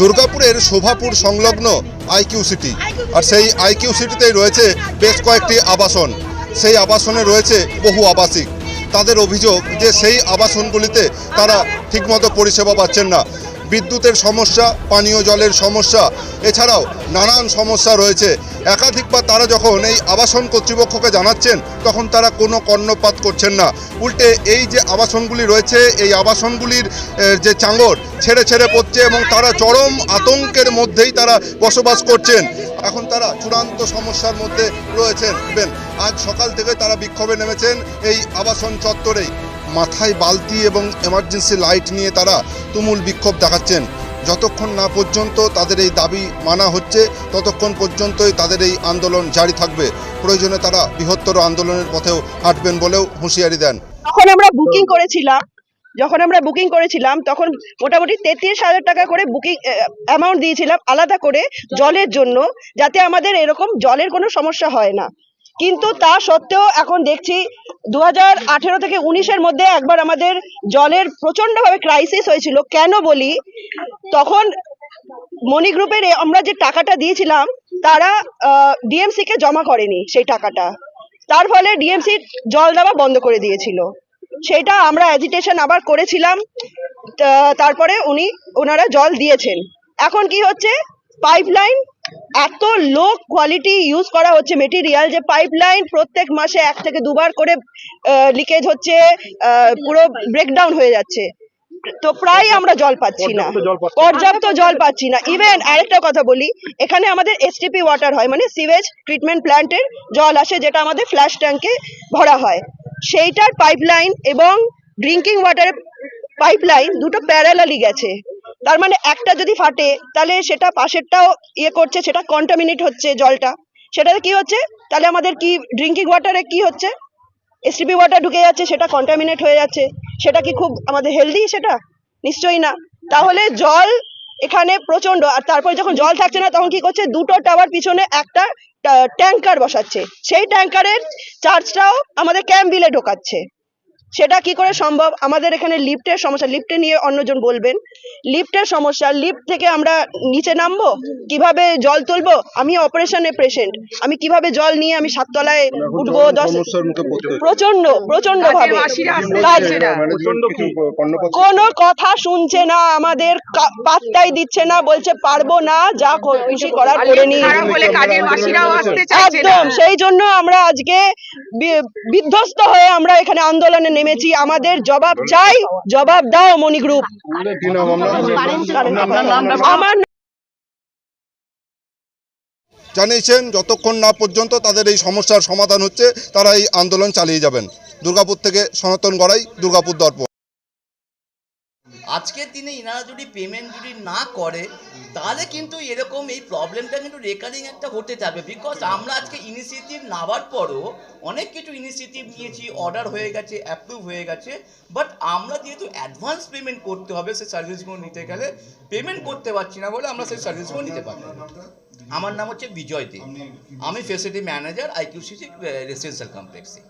দুর্গাপুরের শোভাপুর সংলগ্ন IQ city আর সেই আইকিউ সিটিতেই রয়েছে বেশ কয়েকটি আবাসন। সেই আবাসনে রয়েছে বহু আবাসিক। তাদের অভিযোগ যে সেই আবাসনগুলিতে তারা ঠিকমতো পরিষেবা পাচ্ছেন না। বিদ্যুতের সমস্যা, পানীয় জলের সমস্যা, এছাড়াও নানান সমস্যা রয়েছে। একাধিকবার তারা যখন এই আবাসন কর্তৃপক্ষকে জানাচ্ছেন, তখন তারা কোনো কর্ণপাত করছেন না। উল্টে এই যে আবাসনগুলি রয়েছে, এই আবাসনগুলির যে চাঙর ছেড়ে ছেড়ে পড়ছে এবং তারা চরম আতঙ্কের মধ্যেই তারা বসবাস করছেন। এখন তারা চূড়ান্ত সমস্যার মধ্যে রয়েছেন। আজ সকাল থেকে তারা বিক্ষোভে নেমেছেন এই আবাসন চত্বরেই। মাথায় বালতি এবং এমার্জেন্সি লাইট নিয়ে তারা তুমুল বিক্ষোভ দেখাচ্ছেন। যতক্ষণ না পর্যন্ত তাদের এই দাবি মানা হচ্ছে, ততক্ষণ পর্যন্তই তাদের এই আন্দোলন জারি থাকবে। প্রয়োজনে তারা বৃহত্তর আন্দোলনের পথেও হাঁটবেন বলেও হুঁশিয়ারি দেন। তখন আমরা বুকিং করেছিলাম, যখন আমরা বুকিং করেছিলাম, তখন মোটামুটি তেত্রিশ হাজার টাকা করে বুকিং অ্যামাউন্ট দিয়েছিলাম আলাদা করে জলের জন্য, যাতে আমাদের এরকম জলের কোনো সমস্যা হয় না। কিন্তু তা সত্ত্বেও এখন দেখছি দু হাজার আঠেরো থেকে উনিশের মধ্যে একবার আমাদের জলের প্রচণ্ডভাবে ক্রাইসিস হয়েছিল। কেন বলি? তখন মনি গ্রুপের আমরা যে টাকাটা দিয়েছিলাম, তারা ডিএমসি কে জমা করেনি সেই টাকাটা। তার ফলে ডিএমসি জল দেওয়া বন্ধ করে দিয়েছিল। সেটা আমরা অ্যাজিটেশন আবার করেছিলাম তারপরে উনি, ওনারা জল দিয়েছেন। এখন কি হচ্ছে? পাইপলাইন এত লো কোয়ালিটি ইউজ করা হচ্ছে মেটেরিয়াল যে পাইপলাইন প্রত্যেক মাসে এক থেকে দুবার করে লিকেজ হচ্ছে পুরো ব্রেকডাউন হয়ে যাচ্ছে। তো প্রায় আমরা জল পাচ্ছি না। পর্যাপ্ত জল পাচ্ছি না। ইভেন আরেকটা কথা বলি এখানে আমাদের এসটিপি ওয়াটার হয় মানে সিভেজ ট্রিটমেন্ট প্ল্যান্টের জল আসে যেটা আমাদের ফ্ল্যাশ ট্যাঙ্কে ভরা হয়। সেইটার পাইপলাইন এবং ড্রিঙ্কিং ওয়াটারের পাইপলাইন দুটো প্যারালালি গেছে। তার মানে একটা যদি ফাটে, তাহলে সেটা পাশেরটাও ইয়ে করছে, সেটা কন্টামিনেট হচ্ছে জলটা। সেটাতে কি হচ্ছে? তাহলে আমাদের কি ড্রিঙ্কিং ওয়াটারে কি হচ্ছে? এসটিপি ওয়াটার ঢুকে যাচ্ছে, সেটা কন্টামিনেট হয়ে যাচ্ছে। সেটা কি খুব আমাদের হেলদি সেটা? নিশ্চয়ই না। তাহলে জল এখানে প্রচণ্ড আর তারপর যখন জল থাকছে না, তখন কি করছে? দুটো টাওয়ার পিছনে একটা ট্যাঙ্কার বসাচ্ছে। সেই ট্যাঙ্কারের চার্জটাও আমাদের ক্যাম্প বিলে ঢোকাচ্ছে। সেটা কি করে সম্ভব? আমাদের এখানে লিফটের সমস্যা লিফটে নিয়ে অন্যজন বলবেন। লিফটের সমস্যা লিফট থেকে আমরা নিচে নামবো? কীভাবে জল তুলবো? আমি অপারেশনে পেশেন্ট আমি কীভাবে জল নিয়ে আমি সাততলায় উঠবো? দশ প্রচণ্ড প্রচণ্ড ভাবে। কাজ কোনো কথা শুনছে না। আমাদের কা- পাত্তাই দিচ্ছে না বলছে পারব না যা কর- খুশি করার করে নি হলে কাজের মাসিরাও আসতে চাইছে না। একদম সেই জন্য আমরা আজকে বি- বিধ্বস্ত হয়ে আমরা এখানে আন্দোলনে নেমেছি, আমাদের জবাব চাই। জবাব দাও মনি গ্রুপ আমার জানিয়েছেন, যতক্ষণ না পর্যন্ত তাদের এই সমস্যার সমাধান হচ্ছে, তারা এই আন্দোলন চালিয়ে যাবেন। দুর্গাপুর থেকে সনাতন গড়াই, দুর্গাপুর দর্পণ। আজকের দিনে ইনারা যদি পেমেন্ট যদি না করে তাহলে কিন্তু এরকম এই প্রবলেমটা কিন্তু রেকারিং একটা হতে থাকবে। বিকজ আমরা আজকে ইনিশিয়েটিভ নেওয়ার পরও অনেক কিছু ইনিশিয়েটিভ নিয়েছি অর্ডার হয়ে গেছে অ্যাপ্রুভ হয়ে গেছে বাট আমরা যেহেতু অ্যাডভান্স পেমেন্ট করতে হবে সেই সার্ভিসগুলো নিতে গেলে পেমেন্ট করতে পারছি না বলে আমরা সেই সার্ভিসগুলো নিতে পারছি না। আমার নাম হচ্ছে বিজয় দে। আমি ফেসিলিটি ম্যানেজার আইকিউসিসি রেসিডেন্সিয়াল কমপ্লেক্সে